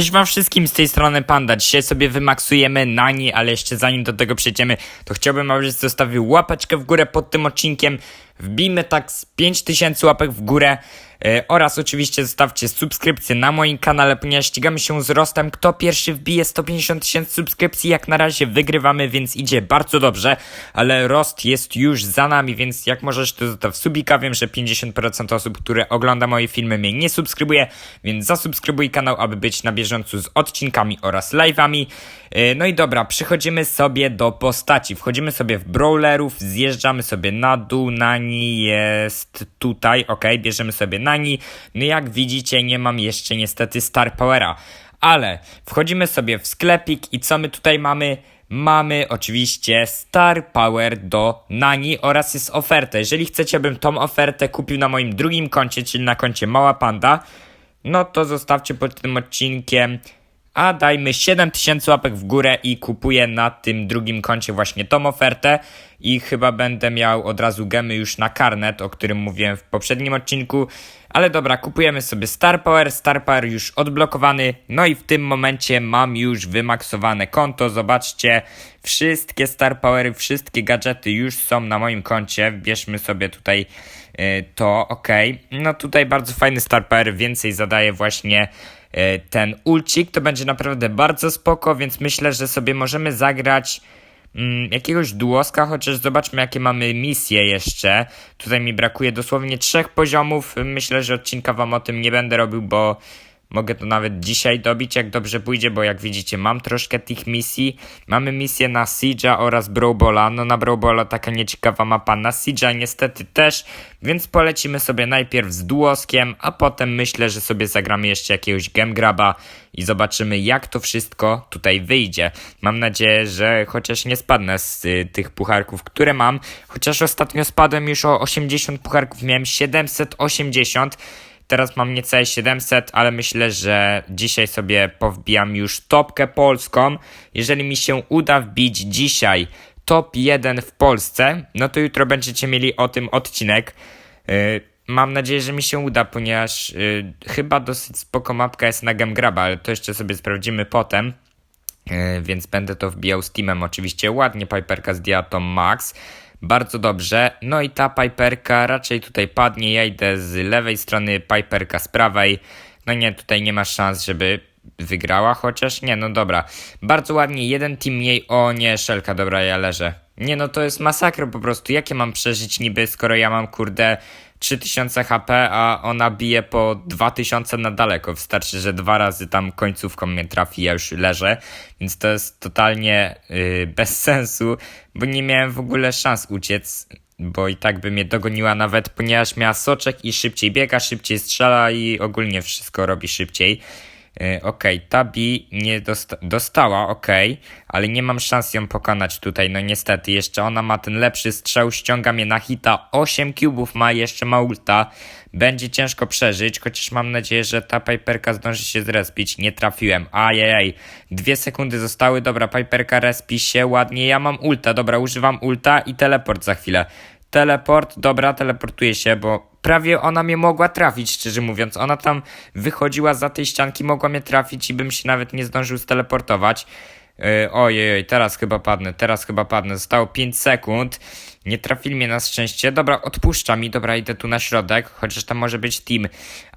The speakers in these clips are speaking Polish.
Cześć wam wszystkim z tej strony Panda. Dzisiaj sobie wymaksujemy Nani, ale jeszcze zanim do tego przejdziemy, to chciałbym, abyś zostawił łapeczkę w górę pod tym odcinkiem. Wbijmy tak z 5000 łapek w górę e, oraz oczywiście zostawcie subskrypcję na moim kanale, ponieważ ścigamy się z rostem. Kto pierwszy wbije 150 tysięcy subskrypcji, jak na razie wygrywamy, więc idzie bardzo dobrze, ale rost jest już za nami, więc jak możesz, to zostaw subika. Wiem, że 50% osób, które ogląda moje filmy, mnie nie subskrybuje, więc zasubskrybuj kanał, aby być na bieżąco z odcinkami oraz live'ami. E, No i dobra, przechodzimy sobie do postaci. Wchodzimy sobie w brawlerów, zjeżdżamy sobie na dół, Nani jest tutaj, ok, bierzemy sobie Nani. No jak widzicie, nie mam jeszcze niestety Star Powera, ale wchodzimy sobie w sklepik i co my tutaj mamy? Mamy oczywiście Star Power do Nani oraz jest oferta. Jeżeli chcecie, bym tą ofertę kupił na moim drugim koncie, czyli na koncie Mała Panda, no to zostawcie pod tym odcinkiem a dajmy 7000 łapek w górę i kupuję na tym drugim koncie właśnie tą ofertę i chyba będę miał od razu gemy już na karnet, o którym mówiłem w poprzednim odcinku. Ale dobra, kupujemy sobie Star Power, Star Power już odblokowany, no i w tym momencie mam już wymaksowane konto, zobaczcie, wszystkie Star Powery, wszystkie gadżety już są na moim koncie, bierzmy sobie tutaj y, to, ok. No tutaj bardzo fajny Star Power, więcej zadaje właśnie e, ten ulcik, to będzie naprawdę bardzo spoko, więc myślę, że sobie możemy zagrać jakiegoś duoska, chociaż zobaczmy jakie mamy misje jeszcze. Tutaj mi brakuje dosłownie trzech poziomów, myślę, że odcinka wam o tym nie będę robił, bo mogę to nawet dzisiaj dobić, jak dobrze pójdzie, bo jak widzicie mam troszkę tych misji. Mamy misję na Siege'a oraz Brawlbola, no na Brawlbola taka nieciekawa mapa, na Siege'a niestety też, więc polecimy sobie najpierw z duoskiem, a potem myślę, że sobie zagramy jeszcze jakiegoś Gemgraba i zobaczymy jak to wszystko tutaj wyjdzie. Mam nadzieję, że chociaż nie spadnę z y, tych pucharków, które mam, chociaż ostatnio spadłem już o 80 pucharków, miałem 780, Teraz mam niecałe 700, ale myślę, że dzisiaj sobie powbijam już topkę polską. Jeżeli mi się uda wbić dzisiaj top 1 w Polsce, no to jutro będziecie mieli o tym odcinek. Yy, mam nadzieję, że mi się uda, ponieważ yy, chyba dosyć spoko mapka jest na Gemgraba, ale to jeszcze sobie sprawdzimy potem. Yy, więc będę to wbijał z teamem oczywiście. Ładnie Piperka z Diatą Max. Bardzo dobrze. No i ta Piperka raczej tutaj padnie. Ja idę z lewej strony, Piperka z prawej. No nie, tutaj nie ma szans, żeby wygrała, chociaż nie, no dobra. Bardzo ładnie, jeden team mniej. O nie, Szelka, dobra, ja leżę. Nie, no to jest masakra po prostu. Jakie mam przeżyć niby, skoro ja mam kurde 3000 HP, a ona bije po 2000 na daleko. Wystarczy, że dwa razy tam końcówką mnie trafi, ja już leżę. Więc to jest totalnie yy, bez sensu, bo nie miałem w ogóle szans uciec. Bo i tak by mnie dogoniła nawet, ponieważ miała soczek i szybciej biega, szybciej strzela i ogólnie wszystko robi szybciej. Yy, Okej, okay, Tabi nie dosta dostała, okej, okay, ale nie mam szans ją pokonać tutaj, no niestety. Jeszcze ona ma ten lepszy strzał, ściąga mnie na hita, 8 cubów ma, jeszcze ma ulta. Będzie ciężko przeżyć, chociaż mam nadzieję, że ta Piperka zdąży się zrespić. Nie trafiłem, ajajaj. Dwie sekundy zostały, dobra, Piperka respi się ładnie, ja mam ulta, dobra, używam ulta i teleport za chwilę. Teleport, dobra, teleportuje się, bo prawie ona mnie mogła trafić, szczerze mówiąc. Ona tam wychodziła za tej ścianki, mogła mnie trafić i bym się nawet nie zdążył steleportować. Yy, ojej, teraz chyba padnę, teraz chyba padnę. Zostało 5 sekund. Nie trafili mnie na szczęście. Dobra, odpuszcza mi. Dobra, idę tu na środek, chociaż tam może być team.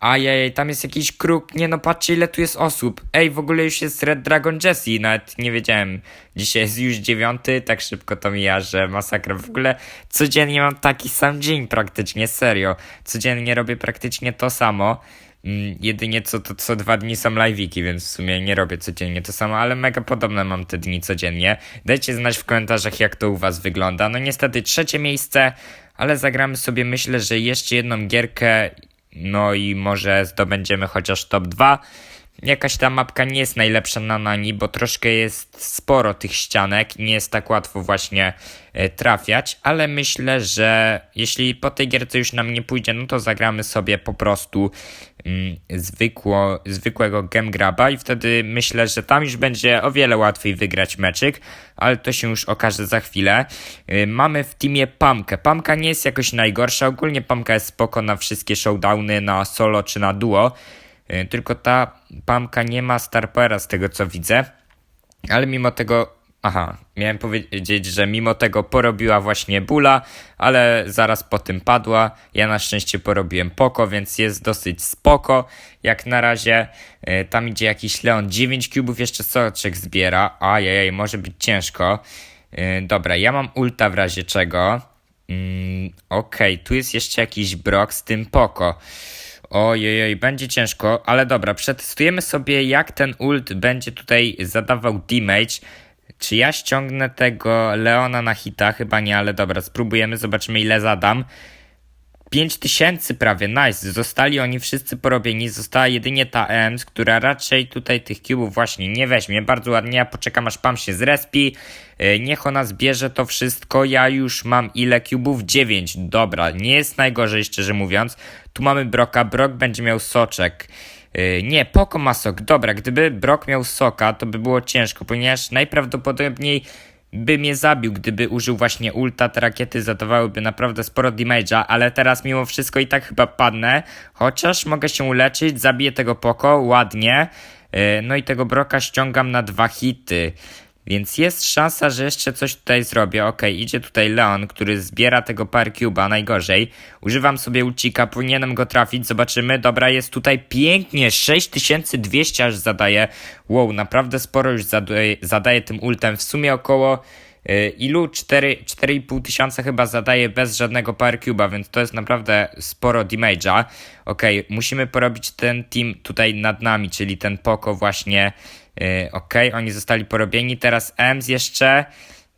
Ajajaj, tam jest jakiś kruk. Nie no, patrzcie ile tu jest osób. Ej, w ogóle już jest Red Dragon Jesse. Nawet nie wiedziałem. Dzisiaj jest już dziewiąty, tak szybko to mija, że masakra. W ogóle codziennie mam taki sam dzień praktycznie, serio. Codziennie robię praktycznie to samo. Mm, jedynie co, to, co dwa dni są live'iki, więc w sumie nie robię codziennie to samo, ale mega podobne mam te dni codziennie. Dajcie znać w komentarzach, jak to u was wygląda. No niestety trzecie miejsce, ale zagramy sobie myślę, że jeszcze jedną gierkę, no i może zdobędziemy chociaż top 2. Jakaś ta mapka nie jest najlepsza na Nani, bo troszkę jest sporo tych ścianek i nie jest tak łatwo właśnie e, trafiać, ale myślę, że jeśli po tej gierce już nam nie pójdzie, no to zagramy sobie po prostu mm, zwykło, zwykłego i wtedy myślę, że tam już będzie o wiele łatwiej wygrać meczyk, ale to się już okaże za chwilę. E, mamy w teamie Pamkę. Pamka nie jest jakoś najgorsza, ogólnie Pamka jest spoko na wszystkie showdowny, na solo czy na duo. Y, Tylko ta pamka nie ma Starpera z tego co widzę. Ale mimo tego, aha, miałem powiedzieć, że mimo tego porobiła właśnie Bula, ale zaraz po tym padła. Ja na szczęście porobiłem Poko, więc jest dosyć spoko. Jak na razie y, tam idzie jakiś Leon, 9 kubów jeszcze soczek zbiera. Ajajaj, może być ciężko. Y, dobra, ja mam ulta w razie czego. Mm, Okej, tu jest jeszcze jakiś brok z tym Poko. Ojej, będzie ciężko, ale dobra, przetestujemy sobie jak ten ult będzie tutaj zadawał damage. Czy ja ściągnę tego Leona na hita? Chyba nie, ale dobra, spróbujemy, zobaczymy ile zadam. 5000 prawie, nice. Zostali oni wszyscy porobieni. Została jedynie ta EMS, która raczej tutaj tych cubów właśnie nie weźmie. Bardzo ładnie, ja poczekam aż Pam się zrespi. Yy, Niech ona zbierze to wszystko. Ja już mam ile cubów? 9. Dobra, nie jest najgorzej, szczerze mówiąc. Tu mamy Broka. Brok będzie miał soczek. Yy, nie, Poko ma sok. Dobra, gdyby Brok miał soka, to by było ciężko, ponieważ najprawdopodobniej by mnie zabił, gdyby użył właśnie ulta, te rakiety zadawałyby naprawdę sporo damage'a, ale teraz mimo wszystko i tak chyba padnę, chociaż mogę się uleczyć, zabiję tego Poko, ładnie, Yy, no i tego Broka ściągam na dwa hity. Więc jest szansa, że jeszcze coś tutaj zrobię. Okej, idzie tutaj Leon, który zbiera tego par cuba, najgorzej. Używam sobie ulcika, powinienem go trafić, zobaczymy. Dobra, jest tutaj pięknie, 6200 aż zadaje. Wow, naprawdę sporo już zadaje, zadaje tym ultem. W sumie około y, ilu? 4, 4,5 tysiąca chyba zadaje bez żadnego par cuba, więc to jest naprawdę sporo damage'a. Okej, musimy porobić ten team tutaj nad nami, czyli ten Poko właśnie. Yy, Okej, oni zostali porobieni. Teraz Ems jeszcze.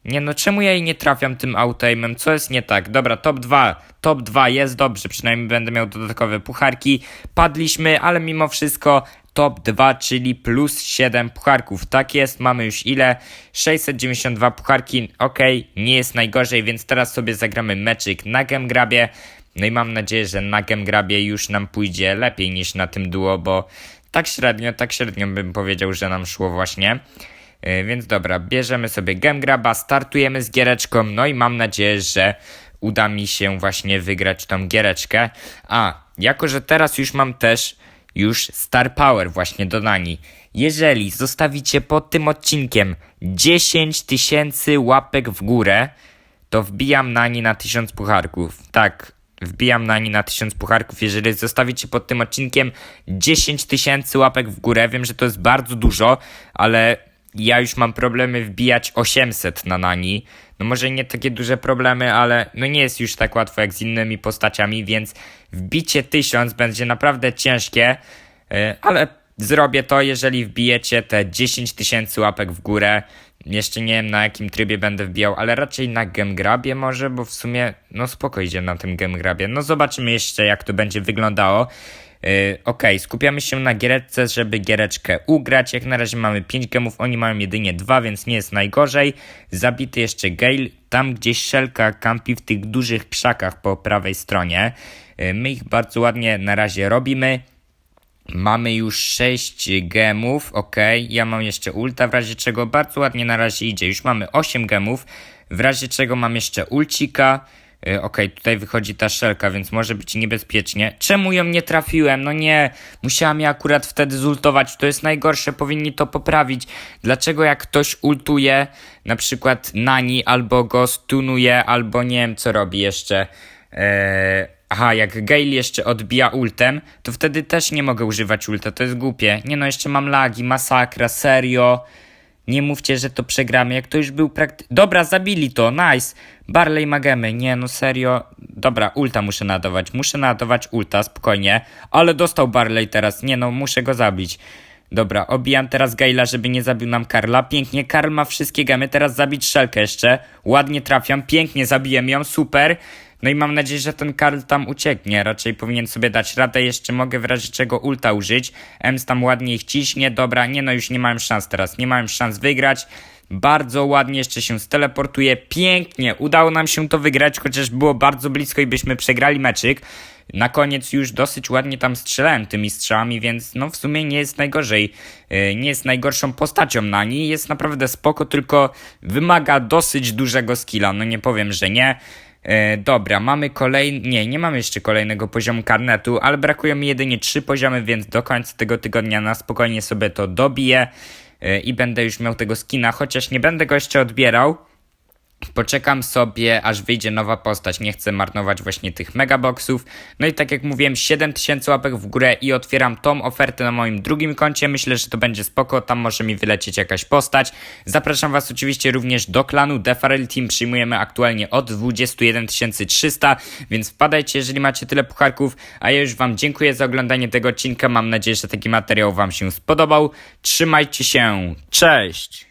Nie no, czemu ja jej nie trafiam tym auto-aimem? Co jest nie tak? Dobra, top 2. Top 2 jest dobrze, przynajmniej będę miał dodatkowe pucharki. Padliśmy, ale mimo wszystko top 2, czyli plus 7 pucharków. Tak jest, mamy już ile? 692 pucharki. Okej, nie jest najgorzej, więc teraz sobie zagramy meczyk na Gemgrabie. No i mam nadzieję, że na Gemgrabie już nam pójdzie lepiej niż na tym duo, bo tak średnio, tak średnio bym powiedział, że nam szło właśnie. Yy, Więc dobra, bierzemy sobie Gemgraba, startujemy z giereczką, no i mam nadzieję, że uda mi się właśnie wygrać tą giereczkę. A, jako że teraz już mam też już Star Power właśnie dodani. Jeżeli zostawicie pod tym odcinkiem 10 tysięcy łapek w górę, to wbijam na nie na 1000 pucharków. Tak, wbijam na nie na 1000 pucharków. Jeżeli zostawicie pod tym odcinkiem 10 tysięcy łapek w górę, wiem, że to jest bardzo dużo, ale ja już mam problemy wbijać 800 na Nani. No może nie takie duże problemy, ale no nie jest już tak łatwo jak z innymi postaciami, więc wbicie 1000 będzie naprawdę ciężkie, yy, ale zrobię to, jeżeli wbijecie te 10 tysięcy łapek w górę. Jeszcze nie wiem na jakim trybie będę wbijał, ale raczej na Gemgrabie może, bo w sumie no spoko idzie na tym Gemgrabie. No zobaczymy jeszcze jak to będzie wyglądało. Yy, Okej, skupiamy się na giereczce, żeby giereczkę ugrać. Jak na razie mamy 5 gemów, oni mają jedynie 2, więc nie jest najgorzej. Zabity jeszcze Gale, tam gdzieś szelka kampi w tych dużych krzakach po prawej stronie. Yy, my ich bardzo ładnie na razie robimy. Mamy już 6 gemów, ok. Ja mam jeszcze ulta, w razie czego bardzo ładnie na razie idzie. Już mamy 8 gemów, w razie czego mam jeszcze ulcika. Yy, ok, tutaj wychodzi ta szelka, więc może być niebezpiecznie. Czemu ją nie trafiłem? No nie, musiałam je akurat wtedy zultować. To jest najgorsze, powinni to poprawić. Dlaczego jak ktoś ultuje, na przykład Nani, albo go stunuje, albo nie wiem co robi jeszcze. Eee, aha, jak Gale jeszcze odbija ultem, to wtedy też nie mogę używać ulta, to jest głupie. Nie no, jeszcze mam lagi, masakra, serio. Nie mówcie, że to przegramy, jak to już był prakty... Dobra, zabili to, nice. Barley Magemy, nie no serio. Dobra, ulta muszę nadawać, muszę nadawać ulta, spokojnie. Ale dostał Barley teraz, nie no, muszę go zabić. Dobra, obijam teraz Gaila, żeby nie zabił nam Karla. Pięknie, Karl ma wszystkie gemy, teraz zabić Szelkę jeszcze. Ładnie trafiam, pięknie zabiłem ją, super. No i mam nadzieję, że ten Karl tam ucieknie. Raczej powinien sobie dać radę. Jeszcze mogę w razie czego ulta użyć. Ems tam ładnie ich ciśnie. Dobra, nie no, już nie mam szans teraz. Nie mam szans wygrać. Bardzo ładnie jeszcze się steleportuje. Pięknie, udało nam się to wygrać, chociaż było bardzo blisko i byśmy przegrali meczyk. Na koniec już dosyć ładnie tam strzelałem tymi strzałami, więc no w sumie nie jest najgorzej. Yy, Nie jest najgorszą postacią na niej, jest naprawdę spoko, tylko wymaga dosyć dużego skilla. No nie powiem, że nie. E, dobra, mamy kolejny. Nie, nie mamy jeszcze kolejnego poziomu karnetu, ale brakuje mi jedynie trzy poziomy, więc do końca tego tygodnia na spokojnie sobie to dobiję e, i będę już miał tego skina, chociaż nie będę go jeszcze odbierał. Poczekam sobie, aż wyjdzie nowa postać. Nie chcę marnować właśnie tych megaboxów. No i tak jak mówiłem, 7000 łapek w górę i otwieram tą ofertę na moim drugim koncie. Myślę, że to będzie spoko. Tam może mi wylecieć jakaś postać. Zapraszam Was oczywiście również do klanu Defarel Team. Przyjmujemy aktualnie od 21 300, więc wpadajcie, jeżeli macie tyle pucharków. A ja już Wam dziękuję za oglądanie tego odcinka. Mam nadzieję, że taki materiał Wam się spodobał. Trzymajcie się. Cześć!